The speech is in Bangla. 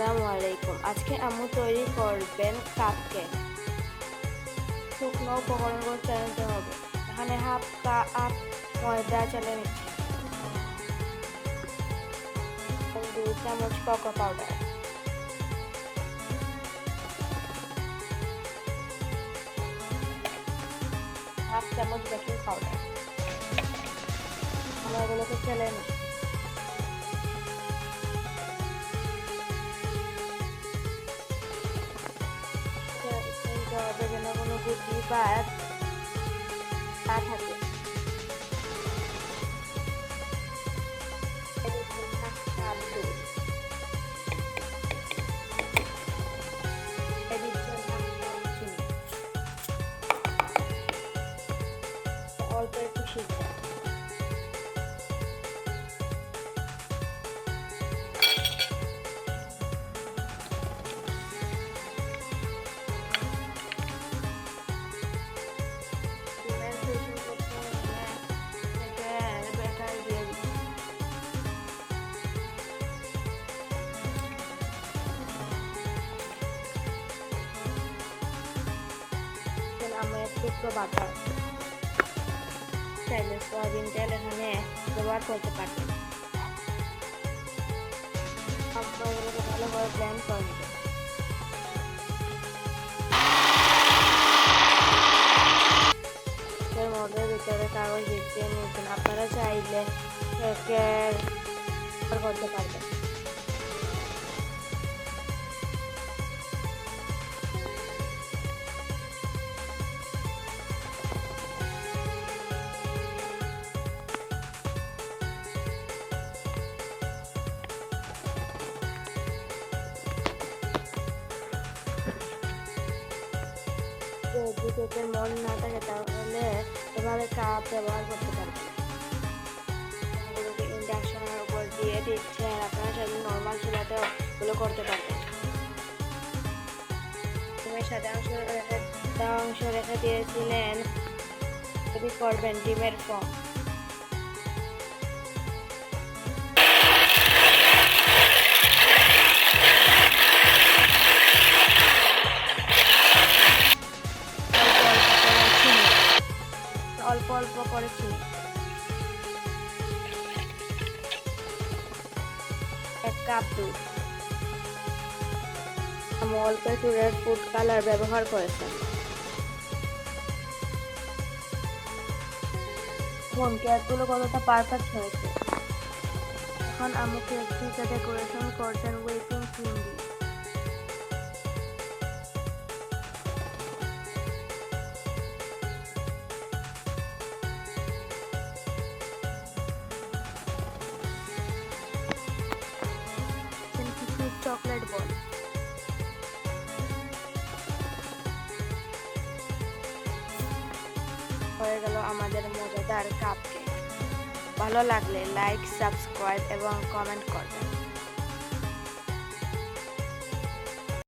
আসসালামু আলাইকুম। আজকে আম্মু তৈরি করবেন কাপ কেক শুকনো উপকরণগুলো চেলে নিতে হবে। এখানে হাফ কাপ ময়দা চেলে নিচ্ছি। দুই চামচ কোকো পাউডার হাফ চামচ বেকিং পাউডার আমরা এগুলোকে চেলে নিচ্ছি। গুটি বা না থাকে। অল্প আমরা এক টুকরো বাটার চাইলে সয়াবিন তেল এখানে ব্যবহার করতে পারবেন। এগুলোকে ভালোভাবে ব্লেন্ড করে নেবেন। এর মধ্যে কাগজ বিছিয়ে নিয়েছেন। আপনারা চাইলে করতে পারবেন। কেকের মন না থাকে তাহলে এভাবে কাপ ব্যবহার করতে পারবেন ইন্ডাকশনের উপর দিয়ে আপনারা নর্মাল চুলাতেও এগুলো করতে পারবেন। ডিমের সাদা অংশ রেখে অংশ রেখে দিয়েছিলেন করবেন, ডিমের ফর্ম অল্প করেছি। এক কাপ দুধ। আমি অল্প একটু রেড ফুড কালার ব্যবহার করেছেন এখন কেকগুলো কতটা পারফেক্ট হয়েছে। এখন আমি কেকটিকে ডেকোরেশন করছেন হুইপিং ক্রিম দিয়ে। Chocolate ball. হয়ে গেল আমাদের মজাদার কাপ ভালো লাগলে লাইক সাবস্ক্রাইব এবং কমেন্ট করবেন।